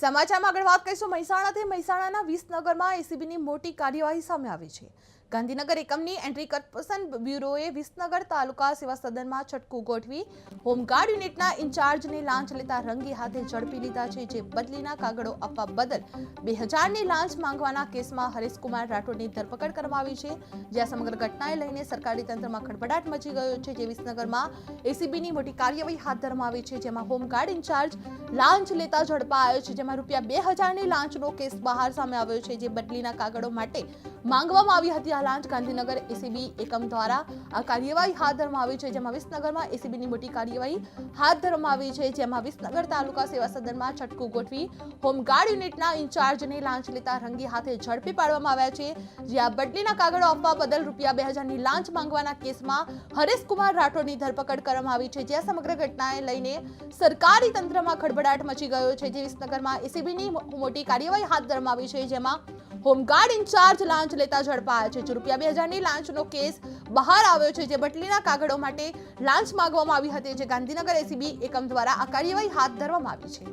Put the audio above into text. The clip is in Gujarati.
સમાચારમાં આગળ વાત કરીશું. મહેસાણાથી મહેસાણાના વિસનગરમાં એસીબીની મોટી કાર્યવાહી સામે આવી છે. ગાંધીનગર એકમની એન્ટ્રી કરપસન બ્યુરોએ વિસનગર તાલુકા સેવા સદનમાં છટકું ગોઠવી હોમગાર્ડ યુનિટના ઇન્ચાર્જને લાંચ લેતા રંગી હાથે ઝડપી લીધા છે, જે બદલીના કાગળો આપવા બદલ બે હજારની લાંચ માંગવાના કેસમાં હરેશકુમાર રાઠોડની ધરપકડ કરવામાં આવી છે. જ્યાં સમગ્ર ઘટનાએ લઈને સરકારી તંત્રમાં ખડભડાટ મચી ગયો છે, જે વિસનગરમાં એસીબીની મોટી કાર્યવાહી હાથ ધરવામાં આવી છે, જેમાં હોમગાર્ડ ઇન્ચાર્જ લાંચ લેતા ઝડપાયો છે, જેમાં રૂપિયા બે હજારની લાંચનો કેસ બહાર સામે આવ્યો છે, જે બદલીના કાગળો માટે માંગવામાં આવી હતી. આ લાંચ ગાંધીનગર એસીબી એકમ દ્વારા કાર્યવાહી હાથ ધરવામાં આવી છે. જેમાં વિસનગરમાં એસીબીની મોટી કાર્યવાહી હાથ ધરવામાં આવી છે. જેમાં વિસનગર તાલુકા સેવા સદનમાં છટકું ગોઠવી હોમગાર્ડ યુનિટના ઇન્ચાર્જને લાંચ લેતા રંગી હાથે ઝડપી પાડવામાં આવ્યા છે. જ્યાં બદલીના કાગળો આપવા બદલ રૂપિયા બે હજારની લાંચ માંગવાના કેસમાં હરેશકુમાર રાઠોડની ધરપકડ કરવામાં આવી છે. જ્યાં સમગ્ર ઘટનાએ લઈને સરકારી તંત્રમાં ખડભડાટ મચી ગયો છે. જે વિસનગરમાં એસીબીની મોટી કાર્યવાહી હાથ ધરવામાં આવી છે. જેમાં હોમગાર્ડ ઇન્ચાર્જ લાંચ લેતા ઝડપાયા છે. જે રૂપિયા બે હજારની લાંચનો કેસ બહાર આવ્યો છે, જે બટલીના કાગળો માટે લાંચ માંગવામાં આવી હતી, જે ગાંધીનગર એસીબી એકમ દ્વારા આ કાર્યવાહી હાથ ધરવામાં આવી છે.